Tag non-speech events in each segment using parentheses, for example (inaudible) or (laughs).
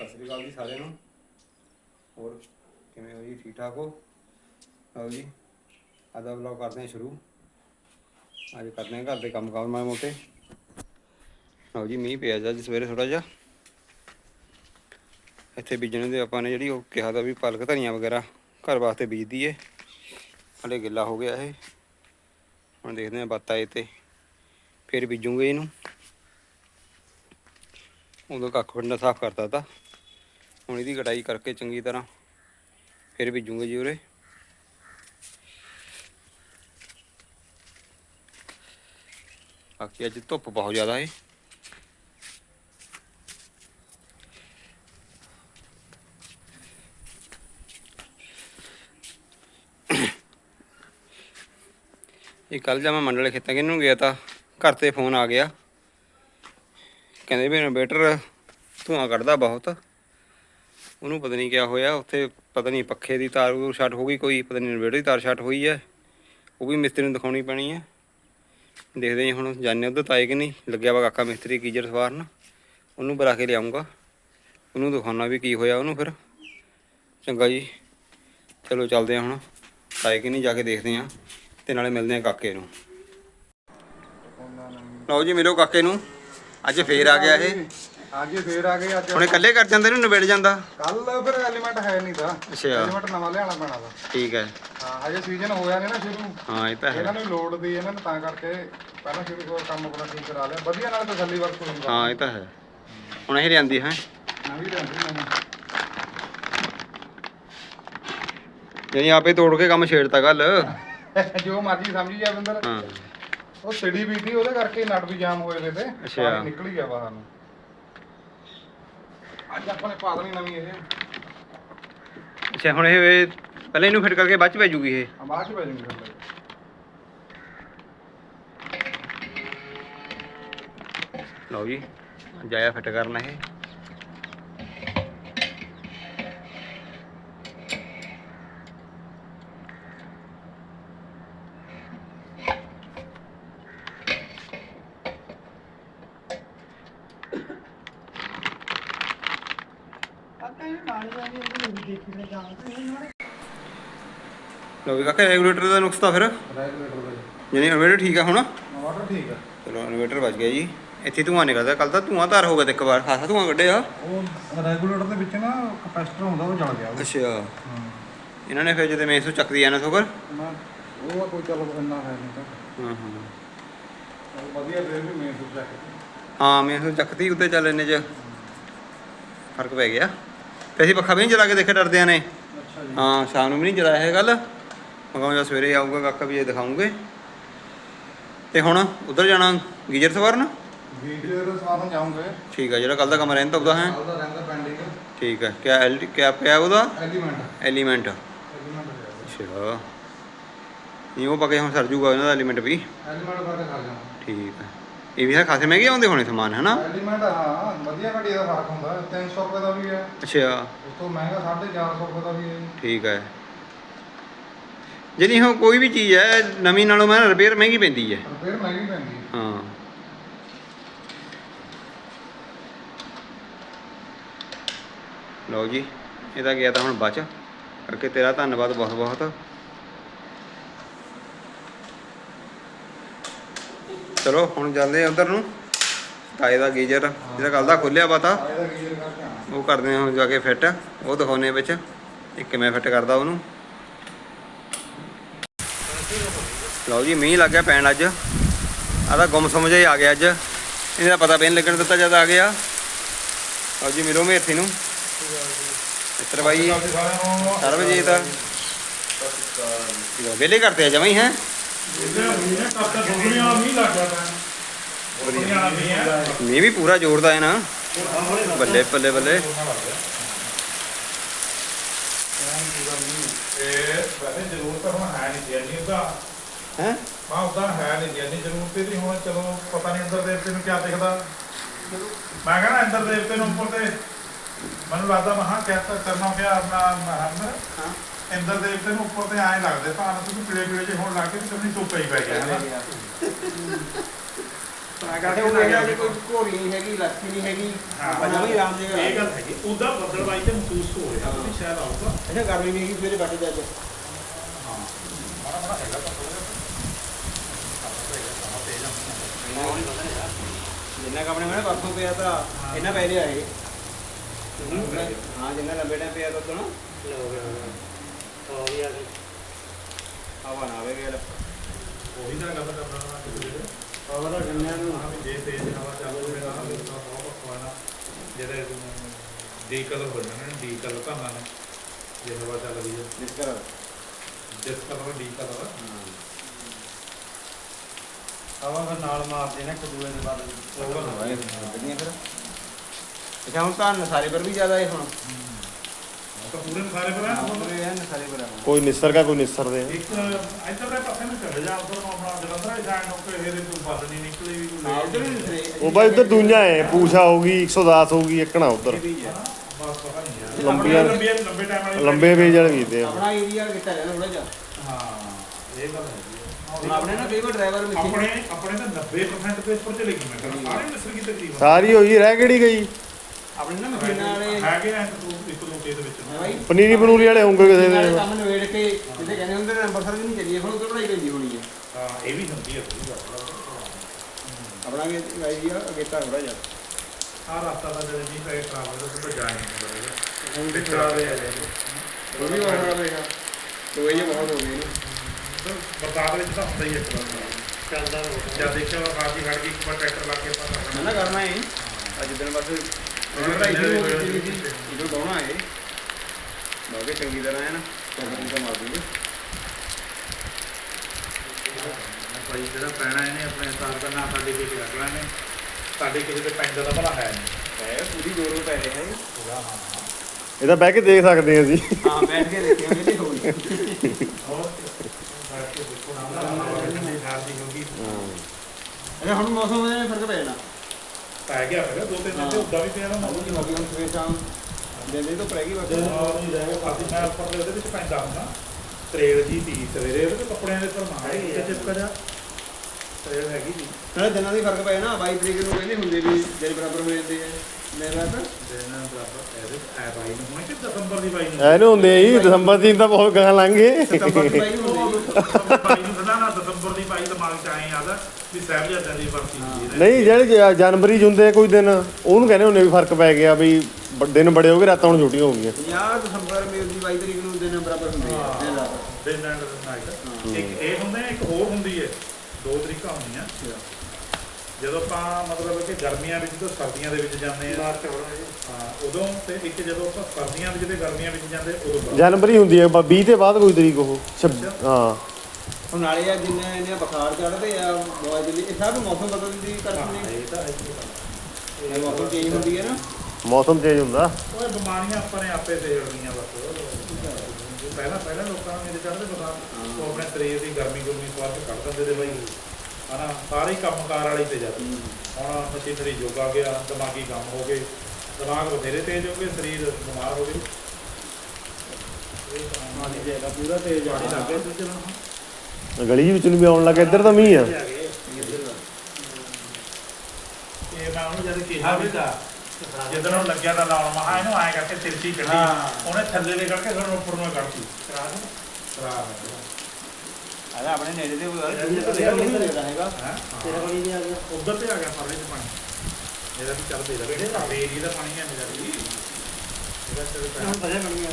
ਸਤਿ ਸ੍ਰੀ ਅਕਾਲ ਜੀ ਸਾਰਿਆਂ ਨੂੰ। ਹੋਰ ਕਿਵੇਂ ਹੋ ਜੀ? ਠੀਕ ਠਾਕ ਹੋ? ਆਓ ਜੀ, ਅੱਜ ਦਾ ਵਲੌਗ ਕਰਦੇ ਹਾਂ ਸ਼ੁਰੂ। ਅੱਜ ਕਰਦੇ ਹਾਂ ਘਰ ਦੇ ਕੰਮ ਕਾਰ ਮਾੜੇ ਮੋਟੇ। ਆਓ ਜੀ, ਮੀਂਹ ਪਿਆ ਜਾ ਸਵੇਰੇ ਥੋੜਾ ਜਿਹਾ। ਇੱਥੇ ਬੀਜਣ ਦੇ ਆਪਾਂ ਨੇ ਜਿਹੜੀ ਉਹ ਕਿਹਾ ਦਾ ਵੀ ਪਾਲਕ ਧਨੀਆ ਵਗੈਰਾ ਘਰ ਵਾਸਤੇ ਬੀਜ ਦਈਏ। ਹਲੇ ਗਿੱਲਾ ਹੋ ਗਿਆ ਇਹ। ਹੁਣ ਦੇਖਦੇ ਹਾਂ ਬੱਤ ਆਏ ਤੇ ਫਿਰ ਬੀਜੂਗੇ ਇਹਨੂੰ। ਉਦੋਂ ਕੱਖ ਫੰਡਾ ਸਾਫ਼ ਕਰਤਾ ਤਾ। ਹੁਣ ਇਹਦੀ ਕਟਾਈ ਕਰਕੇ ਚੰਗੀ ਤਰ੍ਹਾਂ, ਫਿਰ ਬੀਜੂਗੇ ਜੀ ਉਰੇ। ਬਾਕੀ ਅੱਜ ਧੁੱਪ ਬਹੁਤ ਜ਼ਿਆਦਾ ਹੈ ਇਹ ਕੱਲ ਜਦ ਮੈਂ ਮੰਡਲ ਖੇਤਾਂ ਕਿਨੂੰ ਗਿਆ ਤਾਂ ਘਰ ਤੇ ਫੋਨ ਆ ਗਿਆ। ਕਹਿੰਦੇ ਵੀ ਇਨਵੇਟਰ ਧੂਆਂ ਕੱਢਦਾ ਬਹੁਤ। ਉਹਨੂੰ ਪਤਾ ਨਹੀਂ ਕਿਆ ਹੋਇਆ, ਉੱਥੇ ਪਤਾ ਨਹੀਂ ਪੱਖੇ ਦੀ ਤਾਰ ਉਹ ਸ਼ਾਰਟ ਹੋ ਗਈ, ਕੋਈ ਪਤਾ ਨਹੀਂ ਇਨਵੇਟਰ ਦੀ ਤਾਰ ਸ਼ਾਰਟ ਹੋਈ ਹੈ। ਉਹ ਵੀ ਮਿਸਤਰੀ ਨੂੰ ਦਿਖਾਉਣੀ ਪੈਣੀ ਹੈ। ਦੇਖਦੇ ਹਾਂ ਹੁਣ ਜਾਣੇ ਉਧਰ ਤਾਏ ਕਿ ਨਹੀਂ, ਲੱਗਿਆ ਵਾ ਕਾਕਾ ਮਿਸਤਰੀ ਗੀਜਰ ਸਵਾਰਨ। ਉਹਨੂੰ ਬੁਲਾ ਕੇ ਲਿਆਉਂਗਾ ਉਹਨੂੰ ਦਿਖਾਉਣਾ ਵੀ ਕੀ ਹੋਇਆ ਉਹਨੂੰ ਫਿਰ। ਚੰਗਾ ਜੀ। ਚਲੋ ਚੱਲਦੇ ਹਾਂ ਹੁਣ। ਤਾਏ ਕਿ ਨਹੀਂ ਜਾ ਕੇ ਦੇਖਦੇ ਹਾਂ ਤੇ ਨਾਲੇ ਮਿਲਦੇ ਹਾਂ ਕਾਕੇ ਨੂੰ। ਲਓ ਜੀ ਮਿਲੋ ਕਾਕੇ ਨੂੰ। ਅੱਜ ਫੇਰ ਆ ਗਿਆ ਇਹ। ਅੱਜ ਫੇਰ ਆ ਗਏ ਅੱਜ ਹੁਣ ਇਹ ਇਕੱਲੇ ਕਰ ਜਾਂਦੇ ਨੂੰ ਨਿਬੜ ਜਾਂਦਾ? ਕੱਲ ਫਿਰ ਐਲੀਮੈਂਟ ਹੈ ਨਹੀਂ ਤਾਂ। ਅੱਛਾ। ਐਲੀਮੈਂਟ ਨਵਾਂ ਲਿਆਉਣਾ ਪੈਣਾ ਦਾ ਠੀਕ ਹੈ। ਹਾਂ ਹਜੇ ਸੀਜ਼ਨ ਹੋਇਆ ਨਹੀਂ ਨਾ ਸ਼ੁਰੂ। ਹਾਂ ਇਹ ਤਾਂ ਇਹਨਾਂ ਹੈ ਨੂੰ ਲੋਡ ਦੀ ਇਹਨਾਂ ਨੇ ਤਾਂ ਕਰਕੇ ਪਹਿਲਾਂ ਸ਼ੁਰੂ ਤੋਂ ਕੰਮ ਆਪਣਾ ਠੀਕ ਕਰਾ ਲਿਆ। ਵਧੀਆ ਨਾਲ ਤਸੱਲੀ ਵਰਕ ਹੋਊਗਾ ਹਾਂ ਇਹ ਤਾਂ ਹੈ। ਹੁਣ ਇਹ ਲਿਆਂਦੀ ਹੈ। ਨਵੀਂ ਲੈਂਦੀ ਨਵੀਂ। ਯਾਨੀ ਆਪੇ ਤੋੜ ਕੇ ਕੰਮ ਛੇੜਤਾ ਗੱਲ (laughs) ਜੋ ਮਰਜ਼ੀ ਸਮਝੀ ਜਾ ਬੰਦਰ ਹਾਂ। ਉਹ ਸਿੜੀ ਵੀ ਸੀ ਉਹਦੇ ਕਰਕੇ ਨਟ ਵੀ ਜਾਮ ਹੋਏ ਵੇ ਤੇ ਅੱਛਾ। ਪਾਣੀ ਨਿਕਲ ਹੀ ਗਿਆ ਬਾਹਰ ਨੂੰ। ਅੱਜ ਆਪਾਂ ਨੇ ਪਾ ਦੇਣੀ ਨਵੀਂ ਇਹ। ਅੱਛਾ ਹੁਣ ਇਹ ਪਹਿਲਾਂ ਇਹਨੂੰ ਫਿੱਟ ਕਰਕੇ ਬਾਅਦ ਚ ਭੇਜੂਗੀ ਇਹ? ਆ ਬਾਅਦ ਚ ਪੈ ਜੂਗੀ ਥੱਲੇ ਲਓ ਜੀ ਜਾਇਆ ਫਿੱਟ ਕਰਨਾ ਇਹ। ਲਓ ਵੀ ਕਾਕਾ ਰੈਗੂਲੇਟਰ ਦਾ ਨੁਕਸ ਤਾਂ ਫਿਰ। ਰੈਗੂਲੇਟਰ ਦਾ ਯਾਨੀ ਇਨਵੇਟਰ ਠੀਕ ਆ ਹੁਣ? ਵਾਟਰ ਠੀਕ ਆ। ਚਲੋ ਇਨਵੇਟਰ ਬਚ ਗਿਆ ਜੀ। ਇੱਥੇ ਧੂਆਂ ਨਿਕਲਦਾ ਕੱਲ ਤਾਂ ਧੂਆਂ ਧਾਰ ਹੋ ਗਿਆ ਤੇ ਇੱਕ ਵਾਰ। ਖਾਸਾ ਧੂਆਂ ਕੱਢਿਆ। ਉਹ ਰੈਗੂਲੇਟਰ ਦੇ ਵਿੱਚ ਨਾ ਕਪੈਸਿਟਰ ਹੁੰਦਾ ਉਹ ਜਲ ਗਿਆ। ਅੱਛਾ। ਇਹਨਾਂ ਨੇ ਫਿਰ ਜਦੋਂ ਮੈਂ ਇਸੋ ਚੱਕਦੀ ਆ ਨਾ ਸੋਕਰ ਉਹ ਕੋਈ ਚੱਲ ਇੰਨਾ ਹੈ ਨਹੀਂ ਤਾਂ। ਹਾਂ ਹਾਂ। ਵਧੀਆ ਫੇਰ ਵੀ ਮੇਨ ਸੁੱਚ ਚੱਕ ਹਾਂ ਮੈਂ ਇਸੋ ਚੱਕਦੀ ਉੱਤੇ ਚੱਲ ਇੰਨੇ ਚ। ਫ਼ਰਕ ਪੈ ਗਿਆ। ਤੇ ਅਸੀਂ ਪੱਖਾ ਵੀ ਨਹੀਂ ਚਲਾ ਕੇ ਦੇਖੇ ਡਰਦਿਆਂ ਨੇ। ਹਾਂ ਸ਼ਾਮ ਨੂੰ ਵੀ ਨਹੀਂ ਚਲਾਇਆ ਇਹ ਗੱਲ। ਮਗਾਉਂ ਜਾਂ ਸਵੇਰੇ ਆਊਗਾ ਕਾਕਾ ਵੀ ਇਹ ਦਿਖਾਉਂਗੇ। ਤੇ ਹੁਣ ਉਧਰ ਜਾਣਾ ਗੀਜਰ ਸਵਾਰਨ? ਦੇ ਸਮਾਨ ਜਾਉਂਗੇ ਠੀਕ ਆ ਜਿਹੜਾ ਕੱਲ ਦਾ ਕੰਮ ਰਹਿੰਦਾ ਉਹਦਾ ਹੈ? ਉਹਦਾ ਰਹਿੰਦਾ ਪੈਂਡਿੰਗ ਠੀਕ ਹੈ ਕਿਆ ਐਲ ਕਿਆ ਪਿਆ ਉਹਦਾ? ਐਲੀਮੈਂਟ ਐਲੀਮੈਂਟ ਅੱਛਾ। ਨਹੀਂ ਉਹ ਪਕੇ ਹੁਣ ਸਰ ਜੂਗਾ ਇਹਨਾਂ ਦਾ ਐਲੀਮੈਂਟ ਵੀ। ਐਲੀਮੈਂਟ ਕਰਕੇ ਖਾ ਜਾਣਾ ਠੀਕ ਹੈ ਇਹ ਵੀ ਹੈ ਖਾਸੇ ਮਹਿੰਗੇ ਆਉਂਦੇ ਹੋਣੇ ਸਮਾਨ ਹੈ ਨਾ ਐਲੀਮੈਂਟ ਹਾਂ ਵਧੀਆ ਘਟੀ ਦਾ ਫ਼ਰਕ ਹੁੰਦਾ 300 ਰੁਪਏ ਦਾ ਵੀ ਹੈ। ਅੱਛਾ। ਉਸ ਤੋਂ ਮਹਿੰਗਾ 450 ਰੁਪਏ ਦਾ ਵੀ ਹੈ ਠੀਕ ਹੈ। ਜਿਹੜੀ ਹੁਣ ਕੋਈ ਵੀ ਚੀਜ਼ ਹੈ ਨਵੀਂ ਨਾਲੋਂ ਮੈਂ ਰਿਪੇਅਰ ਮਹਿੰਗੀ ਪੈਂਦੀ ਹੈ। ਰਿਪੇਅਰ ਮਹਿੰਗੀ ਪੈਂਦੀ ਹੈ। ਹਾਂ। ਲਓ ਜੀ ਇਹਦਾ ਗਿਆ ਤਾਂ ਹੁਣ ਬਚ। ਕਰਕੇ ਤੇਰਾ ਧੰਨਵਾਦ ਬਹੁਤ ਬਹੁਤ ਚਲੋ, ਹੁਣ ਚੱਲਦੇ ਆ ਉਧਰ ਨੂੰ। ਤਾਏ ਦਾ ਗੀਜ਼ਰ ਜਿਹਦਾ ਕੱਲ ਦਾ ਖੋਲਿਆ ਵਾ ਉਹ ਕਰਦੇ ਹਾਂ ਹੁਣ ਜਾ ਕੇ ਫਿੱਟ ਉਹ ਦਿਖਾਉਨੇ ਵਿੱਚ, ਇਹ ਕਿਵੇਂ ਫਿੱਟ ਕਰਦਾ ਉਹਨੂੰ। ਲਓ ਜੀ, ਮੀਂਹ ਲੱਗ ਗਿਆ ਪੈਣ ਅੱਜ। ਆਦਾ ਗੁੰਮ ਸਮਝ ਹੀ ਆ ਗਿਆ ਅੱਜ। ਇਹਦਾ ਪਤਾ ਵੀ ਨਹੀਂ ਲੱਗਣ ਦਿੱਤਾ ਜਦ ਆ ਗਿਆ। ਲਓ ਜੀ, ਮਿਲੋ ਮੇਥੀ ਨੂੰ। ਮਿੱਤਰ ਬਾਈ ਅਸੀਂ ਸਾਰਿਆਂ ਵੇਲੇ ਕਰਤੇ ਆ ਜਮਾਂ ਹੀ। ਮੀਂਹ ਵੀ ਪੂਰਾ ਜ਼ੋਰਦਾ ਹੈ ਨਾ। ਬੱਲੇ ਬੱਲੇ ਬੱਲੇ। ਵੈਸੇ ਜ਼ਰੂਰਤ ਹੁਣ ਹੈ ਨਹੀਂ ਜੀ ਇੰਨੀ ਉਹਦਾ ਹੈ? ਹਾਂ ਉਹਦਾ ਹੈ ਨਹੀਂ ਜੀ ਇੰਨੀ ਜ਼ਰੂਰਤ ਇਹਦੀ ਹੁਣ ਚਲੋ ਪਤਾ ਨਹੀਂ ਅੰਦਰ ਦੇਵਤੇ ਨੂੰ ਕਿਆ ਦਿਖਦਾ। ਮੈਂ ਕਹਿੰਦਾ ਅੰਦਰ ਦੇਵਤੇ ਨੂੰ ਉੱਪਰ ਤੇ। ਮੈਨੂੰ ਲੱਗਦਾ ਮਹਾ ਕਿਆ ਤਾਂ ਕਰਨਾ ਪਿਆ ਆਪਣਾ ਇੰਦਰ ਦੇਵਤੇ ਨੂੰ ਉੱਪਰ ਤੇ ਐਂ ਲੱਗਦੇ ਭਾਵੇਂ ਤੁਸੀਂ ਪੀਲੇ ਪੀਲੇ ਜਿਹੇ ਹੋਣ ਲੱਗ ਕੇ ਤੇ ਤੁਸੀਂ ਚੁੱਪ ਹੀ ਪੈ ਗਿਆ ਹੈ ਤਾਂ ਕਹਿੰਦੇ ਉਹ ਕਹਿੰਦਾ ਜੇ ਕੋਈ ਘੋੜੀ ਨਹੀਂ ਹੈਗੀ ਲੱਸੀ ਨਹੀਂ ਹੈਗੀ ਆਪਣਾ ਵੀ ਆਰਾਮ ਦੇ ਇਹ ਗੱਲ ਹੈਗੀ ਉਹਦਾ ਬੱਦਲਬਾਈ ਤੇ ਮਹਿਸੂਸ ਹੋ ਰਿਹਾ ਵੀ ਸ਼ਾਇਦ ਆਊਗਾ। ਅੱਛਾ ਗਰਮੀ ਨਹੀਂ ਹੈਗੀ ਸਵੇਰੇ ਬੱਟ ਜਾ ਕੇ। ਹਾਂ ਮਾੜਾ ਮਾੜਾ ਹੈਗਾ ਤਾਂ ਥੋੜਾ ਜਿੰਨਾ ਕੰਮ ਨੇ ਮੈਂ ਪਰਸੋਂ ਪਿਆ ਤਾਂ ਇਹਨਾਂ ਪਹਿਲੇ ਆਏ ਹਾਂ ਜਿੰਨਾ ਲੰਬੇ ਟਾਈਮ ਪਿਆ ਤਾਂ ਉਦੋਂ ਹਵਾ ਨਾ ਆਵੇ ਗੇੜ ਉਹੀ ਤਾਂ ਗੱਲ ਕਰਦਾ ਹਾਂ ਕਿ ਹਵਾ ਦਾ ਗੰਨਿਆਂ ਨੂੰ। ਹਾਂ ਵੀ ਜੇ ਤੇਜ਼ ਹਵਾ ਚੱਲ ਪਵੇ ਨਾ ਫਿਰ ਤਾਂ ਬਹੁਤ ਔਖਾ ਨਾ। ਜਿਹੜੇ ਡੀ ਕਲਰ ਹੋ ਜਾਣੇ ਨੇ ਡੀ ਕਲਰ ਤਾਂ ਨੇ ਜੇ ਹਵਾ ਚੱਲ ਰਹੀ ਹੈ। ਜਿਸ ਕਰ ਜਿਸ ਕਲਰ ਡੀ ਕਲਰ ਹਵਾ ਫਿਰ ਨਾਲ ਮਾਰਦੇ ਨੇ ਕਦੂਏ ਦੇ ਬਾਅਦ। ਉਹ ਫਿਰ। ਅੱਛਾ ਹੁਣ ਤਾਂ ਪਰ ਵੀ ਜ਼ਿਆਦਾ ਹੈ ਹੁਣ। ਤਾਂ ਪੂਰੇ ਨੂੰ ਸਾਰੇ ਪਰ ਹੈ ਹੁਣ ਇਹ ਨਸਾਰੇ ਪਰ ਆ। ਹੁਣ। ਕੋਈ ਨਿਸਰ ਕਾ ਕੋਈ ਨਿਸਰ ਦੇ। ਇੱਕ ਇੱਧਰ ਦੇ ਪਾਸੇ ਨੂੰ ਚਲੇ ਜਾ ਉਧਰ ਨੂੰ ਆਪਣਾ ਜਲੰਧਰ ਸਾਈਡ ਨੂੰ ਕਿ ਇਹਦੇ ਤੋਂ ਬੱਲ ਨਹੀਂ ਨਿਕਲੀ ਵੀ ਕੋਈ। ਹਾਂ ਉਧਰ ਵੀ ਨਸਰੇ ਉਹ ਬਾਈ ਉਧਰ ਦੁਨੀਆ ਹੈ ਪੂਛਾ ਹੋਗੀ 110 ਹੋਗੀ ਇੱਕਣਾ ਉਧਰ। ਲੰਬੀਆਂ- ਲੰਬੀਆਂ ਲੰਬੇ ਟਾਈਮ ਵਾਲੀ ਲੰਬੇ ਵੇਜ ਵਾਲੇ ਵੀਦੇ ਆਪਣਾ ਏਰੀਆ ਕਿੱਤਾ ਰਹਿੰਦਾ ਥੋੜਾ ਜਿਹਾ। ਹਾਂ ਇਹ ਗੱਲ ਹੈਗੀ ਹੈ ਹੁਣ ਆਪਣੇ ਨਾ ਕਈ ਵਾਰ ਡਰਾਈਵਰ ਵਿੱਚ ਆਪਣੇ ਆਪਣੇ ਤਾਂ 90% ਦੇ ਉੱਪਰ ਚਲੇ ਗਈ ਮੈਂ ਕਹਿੰਦਾ ਸਾਰੇ ਮਿਸਰ ਕੀ ਤਕਰੀਬਨ। ਸਾਰੀ ਹੋਈ ਰਹਿ ਕਿਹੜੀ ਗਈ? ਆਪਣੇ ਨਾ ਮਸ਼ੀਨਾਂ ਵਾਲੇ ਹੈਗੇ ਆ ਇੱਕ ਦੋ ਇੱਕ ਦੋ ਕੇਸ ਵਿੱਚ। ਹੈ ਬਾਈ। ਪਨੀਰੀ ਪਨੂਰੀ ਵਾਲੇ ਹੋਣਗੇ ਕਿਸੇ ਨਾਲੇ ਦੇ ਕੰਮ ਨਵੇੜ ਕੇ ਜਿੱਦੇ ਕਹਿੰਦੇ ਹੁੰਦੇ ਨੇ ਅੰਬਰਸਰ ਵੀ ਨਹੀਂ ਚੱਲੀਏ ਹੁਣ ਉਧਰ ਪੜਾਈ ਪੈਂਦੀ ਹੋਣੀ ਹੈ ਹਾਂ ਇਹ ਵੀ ਹੁੰਦੀ ਹੈ ਥੋੜੀ ਗੱਲ ਆਪਣਾ ਵੀ ਏਰੀਆ ਅਗੇਤਾ ਥੋੜਾ ਜਿਹਾ ਆ ਰਸਤਾ ਦਾ ਜਿਹੜੇ ਨਹੀਂ ਪਏ ਖਰਾਬ ਹੋਇਆ ਤਾਂ ਜਾ ਨਹੀਂ ਹੁੰਦਾ ਹੁਣ ਵੀ ਖਰਾਬ ਹੈ ਉਹ ਵੀ ਬਹੁਤ ਖਰਾਬ ਹੈਗਾ। ਤੋਏ ਜੇ ਬਹੁਤ ਹੋ ਗਏ ਨੇ। ਬਰਸਾਤ ਵਿੱਚ ਤਾਂ ਹੁੰਦਾ ਹੀ ਇੱਕ ਵਾਰ। ਚੱਲਦਾ ਜਦ ਦੇਖਿਆ ਵਾ ਬਾਜੀ ਖੜ ਗਈ ਇੱਕ ਵਾਰ ਟਰੈਕਟਰ ਲਾ ਕੇ ਪਤਾ ਮੈਂ ਨਾ ਕਰਨਾ ਹੈ ਅੱਜ ਦਿਨ ਬਸ ਪੜਾਈ ਸ਼ੁਰੂ ਹੋ। ਬਾਗੇ ਚੰਗੀ ਤਰ੍ਹਾਂ ਹੈ ਨਾ ਕੰਪਨੀ ਦਾ ਮਾਰ ਦੂੰਗੇ। ਭਾਈ ਜਿਹੜਾ ਪੈਣਾ ਇਹਨੇ ਆਪਣੇ ਹਿਸਾਬ ਦਾ ਨਾ ਸਾਡੇ ਕੇ ਰੱਖਣਾ ਨੇ ਸਾਡੇ ਕਿਸੇ ਦੇ ਪੈਂਦਾ ਦਾ ਭਲਾ ਹੈ ਨਹੀਂ। ਹੈ ਪੂਰੀ ਰੁਪਏ ਪੈ ਰਹੇ ਹੈ। ਪੂਰਾ ਹਾਂ ਇਹਦਾ ਬਹਿ ਕੇ ਦੇਖ ਸਕਦੇ ਹਾਂ ਅਸੀਂ। ਹਾਂ ਬੈਠ ਕੇ ਦੇਖਿਆ ਮੇਰੇ ਹੋ ਗਈ ਹੋਰ? ਬੈਠ ਕੇ ਦੇਖੋ ਨਾ। ਹਵਾ ਕਿੰਨੀ ਖਾਰ ਦੀ ਹੋਗੀ ਅਰੇ ਹੁਣ ਮੌਸਮ ਦੇ ਫ਼ਰਕ ਪੈ ਜਾਣਾ। ਪੈ ਗਿਆ ਫਿਰ ਦੋ ਤਿੰਨ ਦਿਨ ਤੇ ਉੱਦਾਂ ਵੀ ਪਿਆ ਨਾ ਉਹ ਜੀ ਬਾਕੀ ਹੁਣ ਸਵੇਰ ਸ਼ਾਮ ਦਿਨ ਦੇ ਤੋਂ ਪੈ ਗਈ ਬਸ ਅਸੀਂ ਮੈਂ ਉੱਪਰ ਦੇ ਉਹਦੇ ਵਿੱਚ ਪੈਂਦਾ ਹੁੰਦਾ। ਤਰੇਲ ਜੀ ਤੀ ਸਵੇਰੇ ਉਹਦੇ ਕੱਪੜਿਆਂ ਦੇ ਉੱਪਰ ਮਾਰ ਕੇ ਚਿਪਕ ਜਾ ਤਰੇਲ ਹੈਗੀ ਜੀ। ਨਾਲੇ ਦਿਨਾਂ ਦੀ ਫ਼ਰਕ ਪੈ ਜਾਣਾ 22 ਤਰੀਕ ਨੂੰ ਕਹਿੰਦੇ ਹੁੰਦੇ ਵੀ ਦਿਨ ਬਰਾਬਰ ਹੋ ਜਾਂਦੇ ਆ। ਮੇਰਾ ਤਾਂ ਦਿਨ ਬਰਾਬਰ ਇਹਦੇ ਐ ਬਾਈ ਨੂੰ ਹੋਣੀ ਕਿ ਦਸੰਬਰ ਦੀ ਬਾਈ ਨੂੰ ਐ ਨੂੰ ਹੁੰਦੇ ਆ ਜੀ ਦਸੰਬਰ ਦੀ ਤਾਂ ਬਹੁਤ ਗਾਂ ਲੰਘੇ। ਸਤੰਬਰ ਦੀ 22 ਨੂੰ ਦਸੰਬਰ ਬਾਈ ਨੂੰ ਸਦਾ ਨਾ ਦਸੰਬਰ ਦੀ ਬਾਈ ਦਿਮਾਗ ਚ ਆਏ ਆਦਾ ਵੀ ਸਾਹਿਬਜ਼ਾਦਿਆਂ ਦੀ ਵਰਤੀ ਹੁੰਦੀ ਹੈ ਨਹੀਂ ਜਿਹੜੇ ਜ- ਜਨਵਰੀ 'ਚ ਹੁੰਦੇ ਆ ਕੋਈ ਦਿਨ ਉਹਨੂੰ ਕਹਿੰਦੇ ਹੁੰਦੇ ਵੀ ਫ਼ਰਕ ਪੈ ਗਿਆ ਵੀ ਬ- ਦਿਨ ਬੜੇ ਹੋ ਗਏ ਰਾਤਾਂ ਹੁਣ ਛੁੱਟੀਆਂ ਹੋ ਗਈਆਂ। 50 ਦਸੰਬਰ ਮੇਰ ਦੀ 22 ਤਰੀਕ ਨੂੰ ਦਿਨ ਬਰਾਬਰ ਹੁੰਦੇ ਆ ਦਿਨ ਰਾਤ। ਦਿਨ ਐਂਡ ਨਾਈਟ। ਇੱਕ ਇਹ ਹੁੰਦੇ ਇੱਕ ਹੋਰ ਹੁੰਦੀ ਹੈ ਦੋ ਤਰੀਕਾ ਹੁੰਦੀਆਂ। ਜਦੋਂ ਆਪਾਂ ਮਤਲਬ ਕਿ ਗਰਮੀਆਂ ਵਿੱਚ ਤੋਂ ਸਰਦੀਆਂ ਦੇ ਵਿੱਚ ਜਾਂਦੇ ਆ। ਹਾਂ ਉਦੋਂ ਤੇ ਇੱਕ ਜਦੋਂ ਆਪਾਂ ਸਰਦੀਆਂ ਵਿੱਚ ਤੇ ਗਰਮੀਆਂ ਵਿੱਚ ਜਾਂਦੇ ਉਦੋਂ ਬੜਾ- ਜਨਵਰੀ ਹੁੰਦੀ ਹੈ 20 ਤੇ ਬਾਅਦ ਕੋਈ ਤਰੀਕ ਉਹ। ਛੱਬ- ਹਾਂ। ਹੁਣ ਨਾਲੇ ਆ ਜਿੰਨੇ ਇਹਨੇ ਬੁਖਾਰ ਚੜਦੇ ਆ ਦਵਾਈ ਦੇ ਲਈ ਇਹ ਸਭ ਮੌਸਮ ਦੀ ਇਹ ਤਾਂ। ਇਹ ਚੇਂਜ ਹੁੰਦੀ ਹੈ ਨਾ। ਮੌਸਮ ਚੇਂਜ ਹੁੰਦਾ। ਉਹ ਬਿਮਾਰੀਆਂ ਆਪਾਂ ਨੇ ਆਪੇ ਦੇੜਨੀਆਂ ਬਸ। ਪਹਿਲਾਂ ਪਹਿਲਾਂ ਲੋਕਾਂ ਨੂੰ ਮੇਰੇ ਚੜ੍ਹਦੇ ਬੁਖਾਰ। ਉਹ ਆਪਣੇ ਸਰੀਰ ਦੀ ਗਰਮੀ ਗੁਰਮੀ ਸਵਾਰ ਕੇ ਕੱਢ ਦਿੰਦੇ ਤੇ ਬਾਈ ਹਨਾ ਸਾਰੇ ਕੰਮਕਾਰ ਵਾਲੀ ਤੇ ਜਾਂਦੇ। ਹੁਣ ਮਸ਼ੀਨਰੀ ਯੁੱਗ ਆ ਗਿਆ ਦਿਮਾਗੀ ਕੰਮ ਹੋ ਗਏ। ਦਿਮਾਗ ਬਥੇਰੇ ਤੇਜ਼ ਹੋ ਗਏ ਸਰੀਰ ਬਿਮਾਰ ਹੋ ਗਏ ਇਹ ਤਾਂ ਮਾਨੀ ਜਾਏਗਾ ਪੂਰਾ ਤੇਜ਼ ਪਾਣੀ ਲੱਗ ਗਿਆ ਦੂਜੇ ਗਲੀ ਵਿੱਚ ਨੂੰ ਵੀ ਆਉਣ ਲੱਗਾ ਇੱਧਰ ਤਾਂ ਮੀਂਹ ਆ। ਇਹ ਮੈਂ ਉਹਨੂੰ ਜਦ ਕਿਹਾ ਵੀ ਤਾਂ ਜਦੋਂ ਉਹ ਲੱਗਿਆ ਤਾਂ ਲਾਉਣ ਮਹਾ ਇਹਨੂੰ ਐਂ ਕਰਕੇ ਤਿਰਚੀ ਕੱਢੀ। ਹਾਂ। ਉਹਨੇ ਥੱਲੇ ਦੇ ਕਰਕੇ ਫਿਰ ਉੱਪਰ ਨੂੰ ਕੱਢਤੀ। ਖਰਾਬ ਅਰੇ ਆਪਣੇ ਨੇੜੇ ਦੇ ਉਹ ਦੂਰ ਤੋਂ ਦੇਖਣ ਨਹੀਂ ਲੱਗਦਾ ਹੈਗਾ। ਹੈ ਤੇਰਾ ਪਾਣੀ ਵੀ ਆ ਗਿਆ ਉਧਰ ਤੇ ਆ ਗਿਆ ਪਰਲੇ ਚ ਪਾਣੀ। ਮੇਰਾ ਵੀ ਚੱਲਦੇ ਰਹੇ ਸਾਡੇ ਏਰੀਆ ਦਾ ਪਾਣੀ ਹੈ ਮੇਰਾ ਵੀ। ਇਹਦਾ ਚੱਲ ਹੁਣ ਪਿਆ। ਵਧੀਆ ਬਣ ਗਿਆ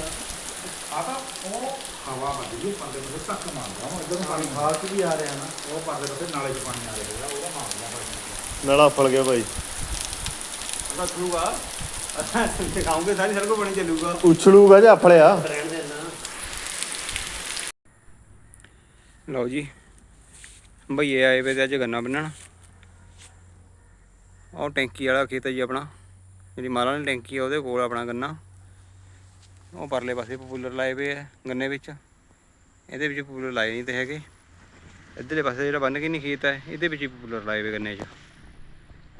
ਆ। ਤਾਂ ਉਹ ਹਵਾ ਵੱਜ ਗਈ ਪਰਲੇ ਨੂੰ ਤੱਕ ਮਾਰਦਾ ਉਹ ਇਧਰ ਨੂੰ ਪਾਣੀ ਖਾਸ ਵੀ ਆ ਰਿਹਾ ਨਾ। ਉਹ ਪਰਲੇ ਪਾਸੇ ਨਾਲੇ ਚ ਪਾਣੀ ਆ ਰਿਹਾ ਉਹਦਾ ਮਾਰਦਾ ਪਾਣੀ ਨਾਲਾ ਫਲ ਗਿਆ ਭਾਈ। ਉਹਦਾ ਖੂਗਾ ਦਿਖਾਉਂਗੇ ਸਾਰੀ ਸੜਕੋਂ ਬਣੀ ਚੱਲੂਗਾ। ਉਛਲੂਗਾ ਜਾਂ ਦੇਣਾ ਲਓ ਜੀ ਭਈਏ ਆਏ ਵੇ ਤੇ ਅੱਜ ਗੰਨਾ ਬੰਨਣ। ਉਹ ਟੈਂਕੀ ਵਾਲਾ ਖੇਤ ਹੈ ਜੀ ਆਪਣਾ। ਜਿਹੜੀ ਮਾਲਾਂ ਵਾਲੀ ਟੈਂਕੀ ਆ ਉਹਦੇ ਕੋਲ ਆਪਣਾ ਗੰਨਾ। ਉਹ ਪਰਲੇ ਪਾਸੇ ਪਪੂਲਰ ਲਾਏ ਪਏ ਆ, ਗੰਨੇ ਵਿੱਚ। ਇਹਦੇ ਵਿੱਚ ਪਪੂਲਰ ਲਾਏ ਨਹੀਂ ਤੇ ਹੈਗੇ। ਇੱਧਰਲੇ ਪਾਸੇ ਜਿਹੜਾ ਬੰਨ ਕੇ ਨਹੀਂ ਖੇਤ ਹੈ ਇਹਦੇ ਵਿੱਚ ਹੀ ਪਪੂਲਰ ਲਾਏ ਪਏ ਗੰਨੇ 'ਚ।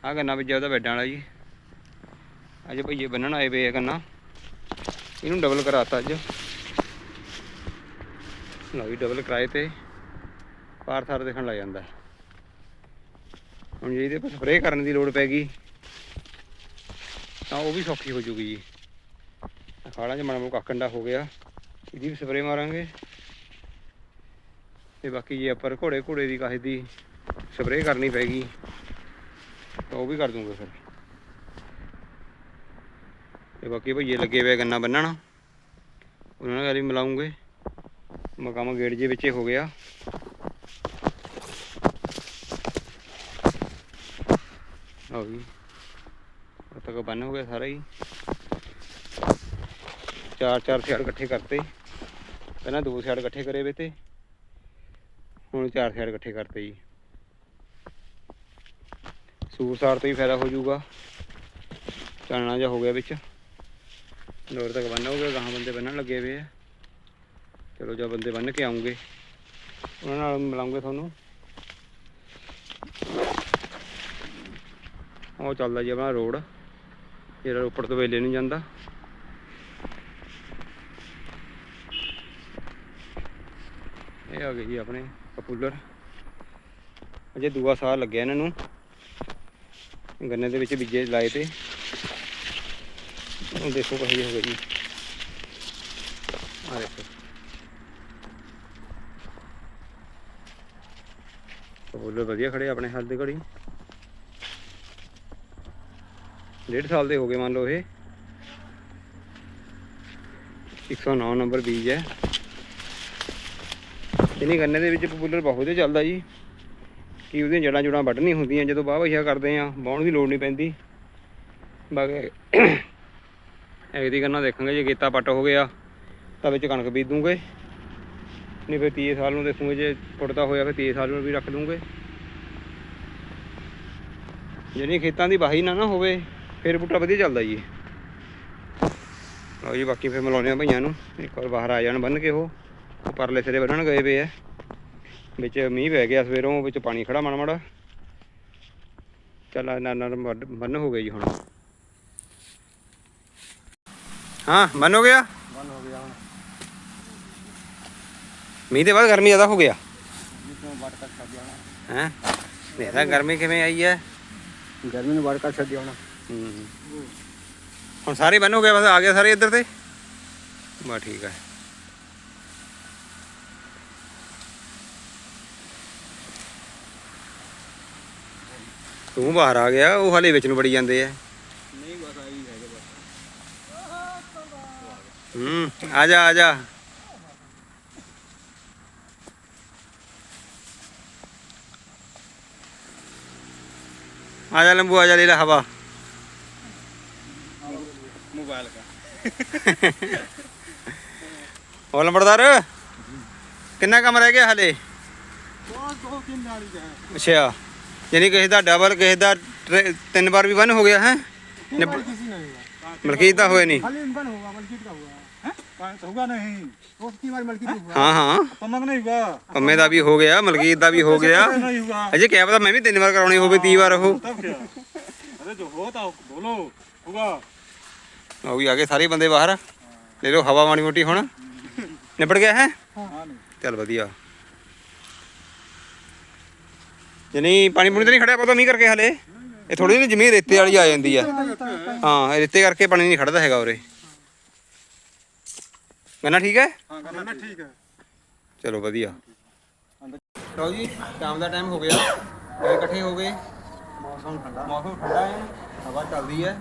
ਆਹ ਗੰਨਾ ਵਿੱਚ ਉਹਦਾ ਬੈਡਾਂ ਵਾਲਾ ਜੀ। ਅੱਜ ਭਈਏ ਬੰਨਣ ਆਏ ਪਏ ਆ ਗੰਨਾ। ਇਹਨੂੰ ਡਬਲ ਕਰਾਤਾ ਅੱਜ। ਲਓ ਜੀ ਡਬਲ ਕਰਾਏ ਤੇ ਪਾਰ ਥਾਰ ਦੇਖਣ ਲੱਗ ਜਾਂਦਾ। ਹੁਣ ਜੇ ਇਹਦੇ ਪਰ ਸਪਰੇਅ ਕਰਨ ਦੀ ਲੋੜ ਪੈ ਗਈ, ਤਾਂ ਉਹ ਵੀ ਸੌਖੀ ਹੋ ਜੂਗੀ ਜੀ। ਆਹ ਖਾਲਾਂ 'ਚ ਮਾੜਾ ਮੋਟਾ ਕੰਡਾ ਹੋ ਗਿਆ। ਇਹਦੀ ਵੀ ਸਪਰੇਅ ਮਾਰਾਂਗੇ। ਤੇ ਬਾਕੀ ਜੇ ਆਪਾਂ ਘੋੜੇ ਘੋੜੇ ਦੀ ਕਾਹੇ ਦੀ ਸਪਰੇਅ ਕਰਨੀ ਪੈਗੀ, ਤਾਂ ਉਹ ਵੀ ਕਰ ਦੂੰਗਾ ਫਿਰ। ਤੇ ਬਾਕੀ ਭਈਏ ਲੱਗੇ ਹੋਏ ਗੰਨਾ ਬੰਨਣ। ਉਹਨਾਂ ਨਾਲ ਵੀ ਮਿਲਾਉਂਗੇ। ਮਕਾਮ ਗੇੜ ਜੇ ਵਿੱਚ ਹੋ ਗਿਆ। ਆਓ ਜੀ। ਤੱਕ ਬੰਨ ਹੋ ਗਿਆ ਸਾਰਾ ਹੀ। ਚਾਰ ਚਾਰ ਸਿਆੜ ਇਕੱਠੇ ਕਰਤੇ। ਪਹਿਲਾਂ ਦੋ ਸਿਆੜ ਇਕੱਠੇ ਕਰੇ ਵੇ ਤੇ। ਹੁਣ ਚਾਰ ਸਿਆੜ ਇਕੱਠੇ ਕਰਤੇ ਜੀ। ਸੂਰ ਸਾਰ ਤੋਂ ਹੀ ਫਾਇਦਾ ਹੋ ਜਾਊਗਾ। ਚਾਨਣਾ ਜਿਹਾ ਹੋ ਗਿਆ ਵਿੱਚ। ਲੋਰ ਤੱਕ ਬੰਨ ਹੋ ਗਿਆ ਗਾਹਾਂ ਬੰਦੇ ਬੰਨਣ ਲੱਗੇ ਹੋਏ ਆ। ਚਲੋ ਜਦ ਬੰਦੇ ਬੰਨ ਕੇ ਆਉਂਗੇ। ਉਹਨਾਂ ਨਾਲ ਮਿਲਾਉਂਗੇ ਤੁਹਾਨੂੰ। ਉਹ ਚੱਲਦਾ ਜੀ ਆਪਣਾ ਰੋਡ। ਜਿਹੜਾ ਰੋਪੜ ਤੋਂ ਵੇਲੇ ਨਹੀਂ ਜਾਂਦਾ। ਇਹ ਆ ਗਏ ਜੀ ਆਪਣੇ ਪਪੂਲਰ ਅਜੇ ਦੂਆ ਸਾਲ ਲੱਗਿਆ ਇਹਨਾਂ ਨੂੰ। ਗੰਨੇ ਦੇ ਵਿੱਚ ਬੀਜੇ ਲਾਏ ਤੇ। ਉਹ ਦੇਖੋ ਕਹੀ ਹੋ ਗਈ ਜੀ। ਆ ਦੇਖੋ। ਪਪੂਲਰ ਵਧੀਆ ਖੜੇ ਆਪਣੇ ਹੱਥ ਦੇ ਘੜੀ। ਡੇਢ ਸਾਲ ਦੇ ਹੋ ਗਏ ਮੰਨ ਲਓ ਇਹ। 109 ਨੰਬਰ ਬੀਜ ਹੈ। ਇਹਨੀ ਗੰਨੇ ਦੇ ਵਿੱਚ ਪਪੂਲਰ ਬਹੁਤ ਹੀ ਚੱਲਦਾ ਜੀ। ਕਿ ਉਹਦੀਆਂ ਜੜਾਂ ਜੁੜਾਂ ਵੱਢਣੀ ਹੁੰਦੀਆਂ, ਜਦੋਂ ਬਾਹ ਵਈਆ ਕਰਦੇ ਆ ਬਾਉਣ ਦੀ ਲੋੜ ਨਹੀਂ ਪੈਂਦੀ। ਬਾਕੀ (coughs) ਐਗਦੀ ਗੰਨਾ ਦੇਖਾਂਗੇ, ਜੇ ਗੇਤਾ ਪੱਟ ਹੋ ਗਿਆ, ਤਾਂ ਵਿੱਚ ਕਣਕ ਬੀਜ ਦੂੰਗੇ। ਨਹੀਂ ਫਿਰ 30 ਸਾਲ ਨੂੰ ਦੇਖੂਗੇ, ਜੇ ਫੁੱਟਦਾ ਹੋਇਆ ਫਿਰ 30 ਸਾਲ ਨੂੰ ਵੀ ਰੱਖ ਲੂੰਗੇ ਜਿਹੜੀ ਖੇਤਾਂ ਦੀ ਵਾਹੀ ਨਾ ਨਾ ਹੋਵੇ, ਫਿਰ ਬੂਟਾ ਵਧੀਆ ਚੱਲਦਾ ਜੀ। ਲਓ ਜੀ, ਬਾਕੀ ਫਿਰ ਮਿਲਾਉਂਦੇ ਆ ਭਈਆਂ ਨੂੰ। ਇੱਕ ਵਾਰ ਬਾਹਰ ਆ ਜਾਣ ਬੰਨ ਕੇ ਉਹ। ਉਹ ਪਰਲੇ ਸਿਰੇ ਬੰਨਣ ਗਏ ਪਏ ਆ। ਵਿੱਚ ਮੀਂਹ ਪੈ ਗਿਆ ਸਵੇਰੋਂ ਵਿੱਚ ਪਾਣੀ ਖੜਾ ਮਾੜਾ ਮਾੜਾ। ਚੱਲ ਨਾ ਨਾ ਬੰਨ ਹੋ ਗਈ ਜੀ ਹੁਣ। ਹਾਂ ਬੰਨ ਹੋ ਗਿਆ? ਬੰਨ ਹੋ ਗਿਆ ਹੁਣ। ਮੀਂਹ ਦੇ ਬਾਅਦ ਗਰਮੀ ਜ਼ਿਆਦਾ ਹੋ ਗਿਆ। ਹੈ? ਦੇਖਦਾ ਗਰਮੀ ਕਿਵੇਂ ਆਈ ਹੈ ਗਰਮੀ ਨੂੰ ਵੱਟ ਕੱਟ ਛੱਡ ਜਾਣਾ ਹੂੰ। ਹੁਣ ਸਾਰੇ ਬੰਨ ਹੋ ਗਏ ਬਸ ਆ ਗਿਆ ਸਾਰੇ ਇੱਧਰ ਤੇ? ਬਸ ਠੀਕ ਹੈ ਤੂੰ ਬਾਹਰ ਆ ਗਿਆ ਉਹ ਹਲੇ ਵਿੱਚ ਨੂੰ ਬੜੀ ਜਾਂਦੇ ਆ। ਨਹੀਂ ਬਸ ਆਈ ਹੈਗੇ ਬਸ ਹੂੰ ਆ ਜਾ ਆ ਜਾ। ਆ ਜਾ ਲੰਬੂ ਆ ਜਾ ਲੈ ਲੈ ਹਵਾ। ਮੋਬਾਈਲ ਕਾ ਹੋਰ ਲੰਬੜਦਾਰ ਕਿੰਨਾ ਕੰਮ ਰਹਿ ਗਿਆ ਹਲੇ? ਦੋ ਦੋ ਤਿੰਨ ਨਾਲੀ ਦਾ ਅੱਛਾ। ਯਾਨੀ ਕਿਸੇ ਦਾ ਡਬਲ ਕਿਸੇ ਦਾ ਟਰੇ- ਤਿੰਨ ਵਾਰ ਵੀ ਬੰਨ ਹੋ ਗਿਆ ਹੈ किसी नहीं हुआ ਮਲਕੀਤ ਦਾ ਹੋਇਆ ਨਹੀਂ खाली इनका होगा मलकीत का हुआ है पाँच होगा नहीं वो कितनी बार मलकीत हुआ ਹਾਂ ਹਾਂ पमक नहीं हुआ ਪੰਮੇ ਦਾ ਵੀ ਹੋ ਗਿਆ ਮਲਕੀਤ ਦਾ ਵੀ ਹੋ ਗਿਆ नहीं हुआ ਅਜੇ ਕਿਹਾ ਪਤਾ ਮੈਂ ਵੀ ਤਿੰਨ ਵਾਰ ਕਰਾਉਣੀ ਹੋਵੇ 30 ਵਾਰ ਉਹ तब क्या अरे जो होता बोलो होगा ਉਹ ਵੀ ਆ ਗਏ ਸਾਰੇ ਬੰਦੇ ਬਾਹਰ ਲੈ ਲਓ ਹਵਾ ਮਾੜੀ ਮੋਟੀ ਹੁਣ ਨਿਬੜ ਗਿਆ ਹੈ हाँ नहीं ਚੱਲ ਵਧੀਆ ਯਾਨੀ ਪਾਣੀ ਪੂਣੀ ਤਾਂ ਨਹੀਂ ਖੜਿਆ ਪਤਾ ਮੀਂਹ ਕਰਕੇ ਹਲੇ। ਇਹ ਥੋੜੀ ਜਿਹੀ ਜ਼ਮੀਨ ਰੇਤੇ ਵਾਲੀ ਆ ਜਾਂਦੀ ਆ। ਹਾਂ ਇਹ ਰੇਤੇ ਕਰਕੇ ਪਾਣੀ ਨਹੀਂ ਖੜਦਾ ਹੈਗਾ ਉਰੇ। ਮੈਨਾਂ ਠੀਕ ਹੈ? ਹਾਂ ਮੈਨਾਂ ਠੀਕ ਹੈ। ਚਲੋ ਵਧੀਆ। ਲਓ ਜੀ ਸ਼ਾਮ ਦਾ ਟਾਈਮ ਹੋ ਗਿਆ। ਸਾਰੇ ਇਕੱਠੇ ਹੋ ਗਏ। ਮੌਸਮ ਠੰਡਾ। ਮੌਸਮ ਠੰਡਾ ਹੈ। ਹਵਾ ਚੱਲਦੀ ਹੈ।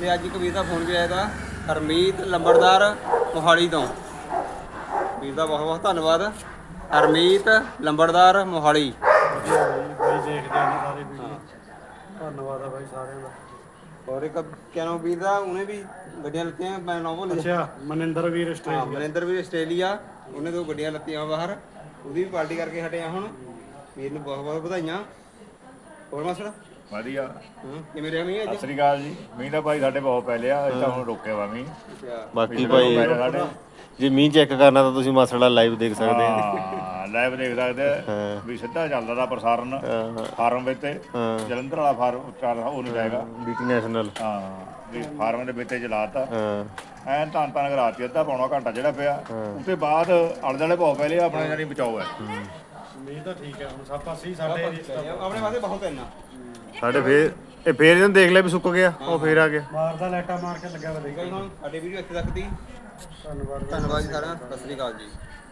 ਤੇ ਅੱਜ ਇੱਕ ਵੀਰ ਦਾ ਫੋਨ ਵੀ ਆਇਆ ਹਰਮੀਤ ਲੰਬੜਦਾਰ ਮੋਹਾਲੀ ਤੋਂ। ਵੀਰ ਦਾ ਬਹੁਤ ਬਹੁਤ ਧੰਨਵਾਦ। ਹਰਮੀਤ ਲੰਬੜਦਾਰ ਮੋਹਾਲੀ। भाई देखते हैं सारे वीडियो धन्यवाद है भाई सारे का ਔਰ ਇੱਕ ਕਿਆ ਨਾਮ ਵੀਰ ਦਾ ਉਹਨੇ ਵੀ ਗੱਡੀਆਂ ਲੱਤੀਆਂ ਮੈਂ ਨਾਮ ਭੁੱਲ ਗਿਆ अच्छा मनिंदर वीर ਹਾਂ स्ट्रेट ਮਨਿੰਦਰ ਵੀ ਆਸਟ੍ਰੇਲੀਆ ਉਹਨੇ ਦੋ ਗੱਡੀਆਂ ਲੱਤੀਆਂ ਬਾਹਰ ਉਹਦੀ ਵੀ ਪਾਰਟੀ ਕਰਕੇ ਹਟੇ ਆ ਹੁਣ ਵੀਰ ਨੂੰ ਬਹੁਤ ਬਹੁਤ ਵਧਾਈਆਂ ਹੋਰ ਮਾਸੜ ਵਧੀਆ ਹਾਂ ਕਿਵੇਂ ਰਿਹਾ ਮੀਂਹ ਸਤਿ ਅੱਜ ਸ੍ਰੀ ਅਕਾਲ ਜੀ ਮੀਂਹ ਤਾਂ ਭਾਈ ਸਾਡੇ ਬਹੁਤ ਪੈ ਲਿਆ ਅੱਜ ਤਾਂ ਹੁਣ ਰੁਕਿਆ ਵਾ ਮੀਂਹ ਅੱਛਾ ਬਾਕੀ ਪਿਛਲੇ ਭਾਈ ਪੈ ਲਿਆ ਸਾਡੇ ਜੇ ਮੀਂਹ ਚੈੱਕ ਕਰਨਾ ਤਾਂ ਤੁਸੀਂ ਮਸਲਾ ਲਾਈਵ ਦੇਖ ਸਕਦੇ ਹਾਂ। ਲਾਈਵ ਦੇਖ ਸਕਦੇ ਆ। ਵੀ ਸਿੱਧਾ ਚੱਲਦਾ ਦਾ ਪ੍ਰਸਾਰਣ। ਫਾਰਮ ਵਿੱਚ ਜਲੰਧਰ ਵਾਲਾ ਫਾਰਮ ਚੱਲ ਉਹ ਨਹੀਂ ਜਾਏਗਾ। BT national. ਹਾਂ ਵੀ ਫਾਰਮ ਦੇ ਵਿੱਚ ਤੇ ਚਲਾਤਾ ਹਾਂ। ਐਨ ਤਾਂ ਤਾਂ ਕਰਾਤੀ ਅੱਧਾ ਪੌਣਾ ਘੰਟਾ ਜਿਹੜਾ ਪਿਆ। ਉਤੇ ਬਾਅਦ ਆਲੇ ਦੁਆਲੇ ਬਹੁਤ ਪੈ ਲਿਆ ਆਪਣੇ ਜਾਨੀ ਬਚਾਓ ਹੈ। ਮੀਂਹ ਤਾਂ ਠੀਕ ਹੈ ਹੁਣ ਸਭ ਪਾਸੇ ਹੀ ਸਾਡੇ ਆਪਣੇ ਪਾਸੇ ਬਹੁਤ ਇੰਨਾ। ਸਾਡੇ ਫੇਰ ਇਹ ਫੇਰ ਇਹਨੂੰ ਦੇਖ ਲਿਆ ਵੀ ਸੁੱਕ ਗਿਆ ਉਹ ਫੇਰ ਆ ਗਿਆ। ਮਾਰਦਾ ਲੈਟਾ ਮਾਰ ਕੇ ਲੱਗਿਆ ਵਾ ਸਾਡੀ ਵੀਡੀਓ ਇੱਥੇ ਤੱਕ ਦੀ। ਧੰਨਵਾਦ ਜੀ। ਸਾਰਿਆਂ ਦਾ। ਸਤਿ ਸ੍ਰੀ ਅਕਾਲ ਜੀ।